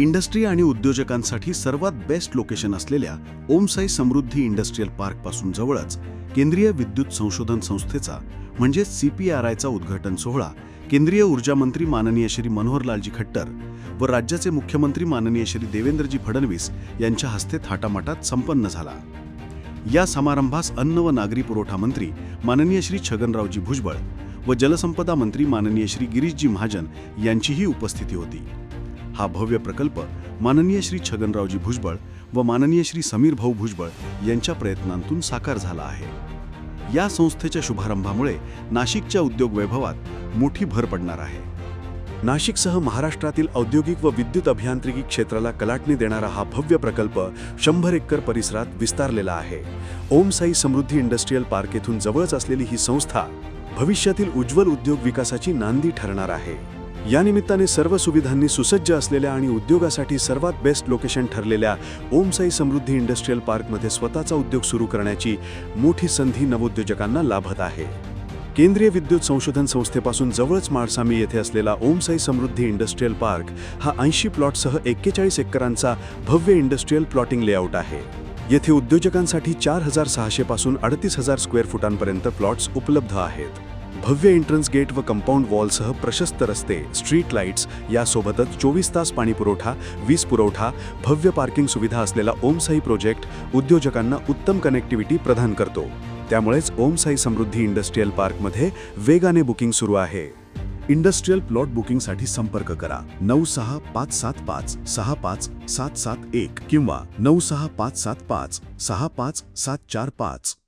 Industry आणि उद्योजकांसाठी सर्वात बेस्ट लोकेशन असलेल्या ओमसाई समृद्धी इंडस्ट्रीयल पार्कपासून जवळच केंद्रीय विद्युत संशोधन संस्थेचा म्हणजे सी पी आर आयचा उद्घाटन सोहळा केंद्रीय ऊर्जा मंत्री माननीय श्री मनोहरलालजी खट्टर व राज्याचे मुख्यमंत्री माननीय श्री देवेंद्रजी फडणवीस यांच्या हस्ते थाटामाटात संपन्न झाला. या समारंभास अन्न व नागरी पुरवठा मंत्री माननीय श्री छगनरावजी भुजबळ व जलसंपदा मंत्री माननीय श्री गिरीशजी महाजन यांचीही उपस्थिती होती. हा भव्य प्रकल्प माननीय श्री छगनरावजी भुजबळ व माननीय श्री समीर भाऊ भुजबळ यांच्या प्रयत्नांतून साकार झाला आहे. या संस्थेच्या शुभारंभामुळे नाशिकच्या उद्योग वैभवात मोठी भर पडणार आहे. नाशिकसह महाराष्ट्रातील औद्योगिक व विद्युत अभियांत्रिकी क्षेत्राला कलाटणी देणारा हा भव्य प्रकल्प शंभर एकर परिसरात विस्तारलेला आहे. ओम साई समृद्धी इंडस्ट्रीयल पार्क येथून जवळच असलेली ही संस्था भविष्यातील उज्ज्वल उद्योग विकासाची नांदी ठरणार आहे. या निमित्ताने सर्व सुविधांनी सुसज्ज असलेल्या आणि उद्योगासाठी सर्वात बेस्ट लोकेशन ठरलेल्या ओमसाई समृद्धी इंडस्ट्रीयल पार्कमध्ये स्वतःचा उद्योग सुरू करण्याची मोठी संधी नवोद्योजकांना लाभत आहे. केंद्रीय विद्युत संशोधन संस्थेपासून जवळच माळसामी येथे असलेला ओमसाई समृद्धी इंडस्ट्रीयल पार्क हा ऐंशी प्लॉटसह एक्केचाळीस एकरांचा भव्य इंडस्ट्रीयल प्लॉटिंग लेआउट आहे. येथे उद्योजकांसाठी चार हजार सहाशेपासून अडतीस हजार स्क्वेअर फुटांपर्यंत प्लॉट्स उपलब्ध आहेत. भव्य एंट्रन्स गेट व कंपाऊंड वॉलसह प्रशस्त रस्ते स्ट्रीट लाईट्स यासोबतच चोवीस तास पाणीपुरवठा वीज पुरवठा भव्य पार्किंग सुविधा असलेला ओमसाई प्रोजेक्ट उद्योजकांना उत्तम कनेक्टिव्हिटी प्रदान करतो. त्यामुळेच ओमसाई समृद्धी इंडस्ट्रीयल पार्कमध्ये वेगाने बुकिंग सुरू आहे. इंडस्ट्रीयल प्लॉट बुकिंगसाठी संपर्क करा. नऊ सहा पाच सात पाच सहा पाच सात सात एक किंवा नऊ सहा पाच सात पाच सहा पाच सात चार पाच.